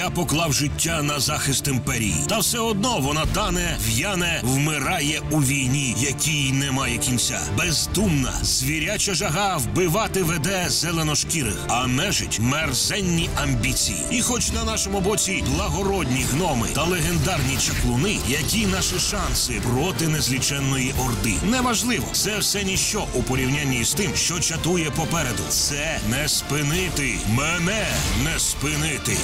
Я поклав життя на захист імперії, та все одно вона тане, в'яне, вмирає у війні, якій немає кінця. Бездумна, звіряча жага вбивати веде зеленошкірих, а нежить мерзенні амбіції. І хоч на нашому боці благородні гноми та легендарні чаклуни, які наші шанси проти незліченної орди. Неважливо, це все ніщо у порівнянні з тим, що чатує попереду. Це не спинити. Мене не спинити.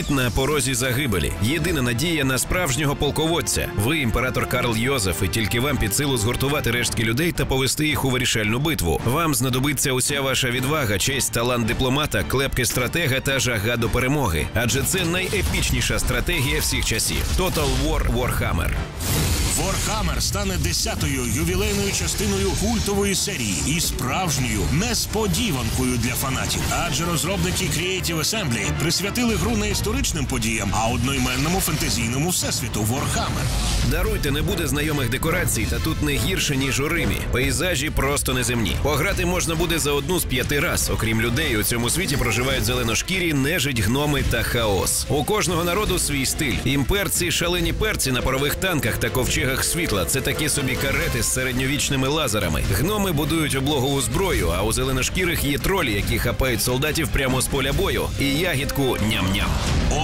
Світ на порозі загибелі. Єдина надія на справжнього полководця. Ви, імператор Карл Йозеф, і тільки вам під силу згуртувати рештки людей та повести їх у вирішальну битву. Вам знадобиться уся ваша відвага, честь, талант дипломата, клепки стратега та жага до перемоги. Адже це найепічніша стратегія всіх часів. Total War Warhammer. Warhammer стане десятою ювілейною частиною культової серії і справжньою несподіванкою для фанатів. Адже розробники Creative Assembly присвятили гру не історичним подіям, а одноіменному фентезійному всесвіту Warhammer. Даруйте, не буде знайомих декорацій, та тут не гірше, ніж у Римі. Пейзажі просто неземні. Пограти можна буде за одну з п'яти раз. Окрім людей, у цьому світі проживають зеленошкірі, нежить, гноми та хаос. У кожного народу свій стиль. Імперці, шалені перці на парових танках та ковчегах світла. Це такі собі карети з середньовічними лазерами. Гноми будують облогову зброю, а у зеленошкірих є тролі, які хапають солдатів прямо з поля бою. І ягідку ням-ням.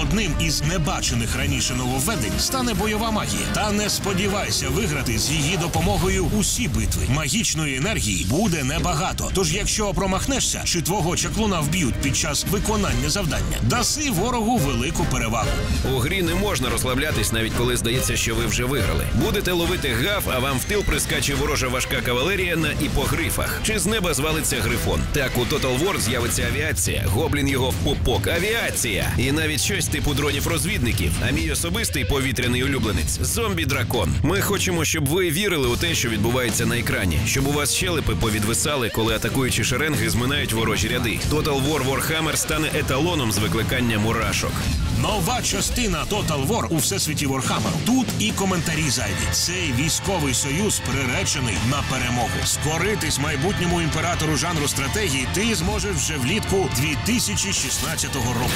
Одним із небачених раніше нововведень стане бойова магія. Та не сподівайся виграти з її допомогою усі битви. Магічної енергії буде небагато. Тож, якщо промахнешся, чи твого чаклуна вб'ють під час виконання завдання, даси ворогу велику перевагу. У грі не можна розслаблятись, навіть коли здається, що ви вже виграли. Будете ловити гав, а вам в тил прискаче ворожа важка кавалерія на іпогрифах. Чи з неба звалиться грифон? Так у Total War з'явиться авіація. Гоблін його в пупок. Авіація! І навіть щось типу дронів-розвідників. А мій особистий повітряний улюбленець зомбі-дракон. Ми хочемо, щоб ви вірили у те, що відбувається на екрані, щоб у вас щелепи повідвисали, коли атакуючі шеренги зминають ворожі ряди. Total War Warhammer стане еталоном з викликання мурашок. Нова частина Total War у всесвіті Warhammer. Тут і коментарі зайві. Цей військовий союз приречений на перемогу. Скоритись майбутньому імператору жанру стратегії ти зможеш вже влітку 2016 року.